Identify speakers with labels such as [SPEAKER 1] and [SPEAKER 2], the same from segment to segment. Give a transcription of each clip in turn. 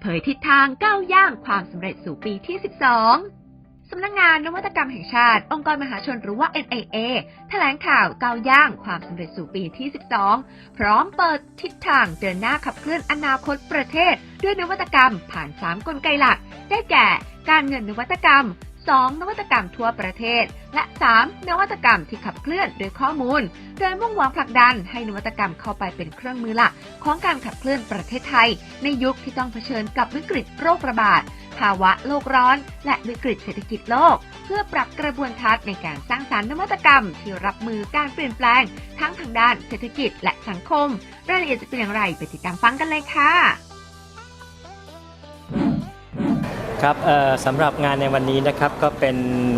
[SPEAKER 1] เผยทิศทางก้าวย่างความสำเร็จสู่ปีที่ 12 สำนักงงานนวัตกรรมแห่งชาติ องค์กรมหาชนหรือว่า NIA แถลงข่าวก้าวย่างความสำเร็จสู่ปีที่ 12 พร้อมเปิดทิศทางเดินหน้าขับเคลื่อนอนาคตประเทศ ด้วยนวัตกรรมผ่าน 3 กลไกหลัก ได้แก่ การเงินนวัตกรรม 2. นวัตกรรมทั่วประเทศ และ 3. นวัตกรรมที่ขับเคลื่อนโดยข้อมูล โดยมุ่งหวังผลักดันให้นวัตกรรมเข้าไปเป็นเครื่องมือหลัก ของการขับเคลื่อนประเทศไทย ในยุคที่ต้องเผชิญกับวิกฤตโรคระบาด ภาวะโลกร้อน และวิกฤตเศรษฐกิจโลก เพื่อปรับกระบวนทัศน์ในการสร้างสรรค์นวัตกรรม ที่รับมือการเปลี่ยนแปลง ทั้งทางด้านเศรษฐกิจและสังคม รายละเอียดจะเป็นอย่างไรไปติดตามฟังกันเลยค่ะ
[SPEAKER 2] ครับสำหรับงานในวันนี้นะครับก็เป็น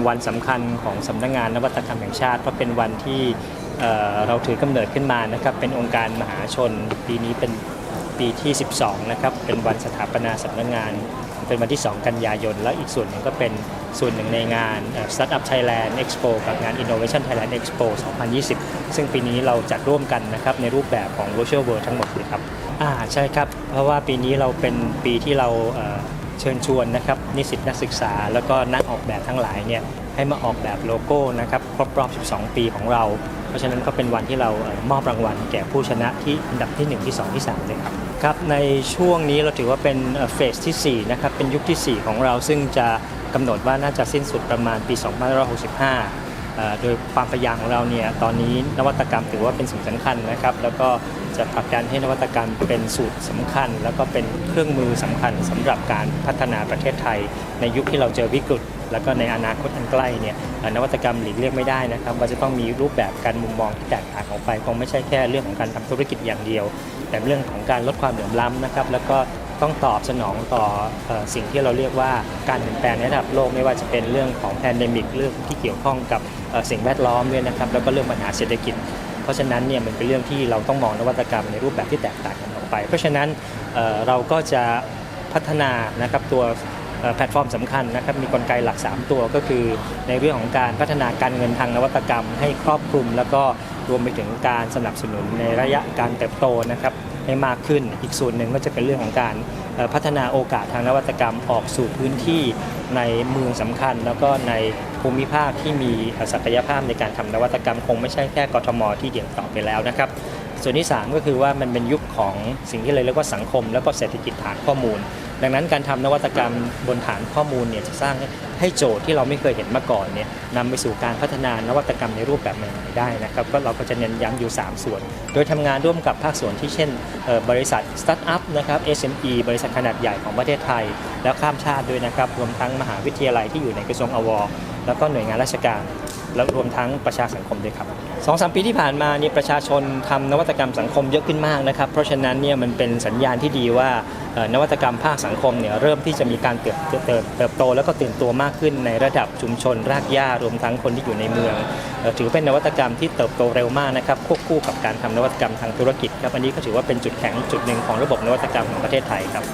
[SPEAKER 2] วันสำคัญของสำนักงานนวัตกรรมแห่งชาติเพราะเป็นวันที่เเราถือกำเนิดขึ้นมานะครับเป็นองค์การมหาชนปีนี้เป็นปีที่ 12นะครับเป็นวันสถาปนาสำนักงาน เป็นวันที่ 2 กันยายน แล้วอีกส่วนหนึ่งก็เป็นส่วนหนึ่งในงานเอ่อ Startup Thailand Expo กับงาน Innovation Thailand Expo 2020 ซึ่งปีนี้เราจัดร่วมกันนะครับในรูปแบบของ Virtual World ทั้งหมดเลยครับอ่าใช่ครับ เพราะว่าปีนี้เราเป็นปีที่เรา เชิญชวนนะครับนิสิตนักศึกษา แล้วก็นักออกแบบทั้งหลายเนี่ยให้มาออกแบบโลโก้นะครับครบรอบ 12 ปีของเรา เพราะฉะนั้นก็เป็นวันที่เรามอบรางวัล แก่ผู้ชนะที่อันดับที่ 1 ที่ 2 ที่ 3 เลยครับครับในช่วงนี้เราถือว่าเป็นเฟสที่4นะครับเป็นยุคที่ 4 ของเราซึ่งจะกำหนดว่าน่าจะสิ้นสุดประมาณปี 2565 โดยความพยายามของเราเนี่ยตอนนี้นวัตกรรมถือว่าเป็นสิ่งสำคัญนะครับ แล้วก็ จะผลักดันให้นวัตกรรมเป็นสูตรสำคัญ แล้วก็เป็นเครื่องมือสำคัญสำหรับการพัฒนาประเทศไทย ในยุคที่เราเจอวิกฤตแล้วก็ในอนาคตอันใกล้เนี่ยนวัตกรรมหลีกเลี่ยงไม่ได้นะครับว่าจะต้องมีรูปแบบการมุมมองที่แตกต่างออกไปคงไม่ใช่แค่เรื่องของการทำธุรกิจอย่างเดียว แต่เรื่องของการลดความเหลื่อมล้ำนะครับแล้วก็ต้องตอบสนองต่อสิ่งที่เราเรียกว่าการเปลี่ยนแปลงในระดับโลกไม่ว่าจะเป็นเรื่องของแพนเดมิกเรื่องที่เกี่ยวข้องกับสิ่งแวดล้อมด้วยนะครับแล้วก็เรื่องปัญหาเศรษฐกิจ เพราะฉะนั้นเนี่ยมันเป็นเรื่องที่เราต้องมองนวัตกรรมในรูปแบบที่แตกต่างกันออกไป เพราะฉะนั้นเเราก็จะพัฒนานะครับตัวแพลตฟอร์มสำคัญนะครับมีกลไกหลัก 3 ตัวก็คือในเรื่องของการพัฒนาการเงินทางนวัตกรรม ให้ครอบคลุม แล้วก็รวมไปถึงการสนับสนุนในระยะการเติบโตนะครับ ให้มากขึ้น อีกส่วนหนึ่งก็จะเป็นเรื่องของการพัฒนาโอกาสทางนวัตกรรมออกสู่พื้นที่ในเมืองสำคัญ แล้วก็ในภูมิภาคที่มีศักยภาพในการทำนวัตกรรมคงไม่ใช่แค่กทม ที่เดี่ยวต่อไปแล้วนะครับส่วนที่ 3 ก็คือว่ามันเป็นยุคของสิ่งที่เราเรียกว่าสังคม แล้วก็เศรษฐกิจฐานข้อมูล ดังนั้นการทำนวัตกรรมบนฐานข้อมูลเนี่ยจะสร้างให้โจทย์ที่เราไม่เคยเห็นมาก่อนเนี่ยนำไปสู่การพัฒนานวัตกรรมในรูปแบบใหม่ๆได้นะครับก็เราก็จะเน้นย้ำอยู่ 3 ส่วน โดยทำงานร่วมกับภาคส่วนที่เช่นบริษัทสตาร์ทอัพนะครับ SME บริษัทขนาดใหญ่ของประเทศไทย แล้วข้ามชาติด้วยนะครับรวมทั้งมหาวิทยาลัยที่อยู่ในกระทรวงอวแล้วก็หน่วยงานราชการ แล้วรวมทั้งประชาสังคมด้วยครับสองสามปีที่ผ่านมานี่ประชาชนทำนวัตกรรมสังคมเยอะขึ้นมากนะครับ เพราะฉะนั้นเนี่ยมันเป็นสัญญาณที่ดีว่านวัตกรรมภาคสังคมเนี่ยเริ่มที่จะมีการเติบเติบเติบเติบโต แล้วก็ตื่นตัวมากขึ้นในระดับชุมชนรากหญ้ารวมทั้งคนที่อยู่ในเมือง ถือเป็นนวัตกรรมที่เติบโตเร็วมากนะครับควบคู่กับการทำนวัตกรรมทางธุรกิจครับอันนี้ก็ถือว่าเป็นจุดแข็งจุดหนึ่งของระบบนวัตกรรมของประเทศไทยครับ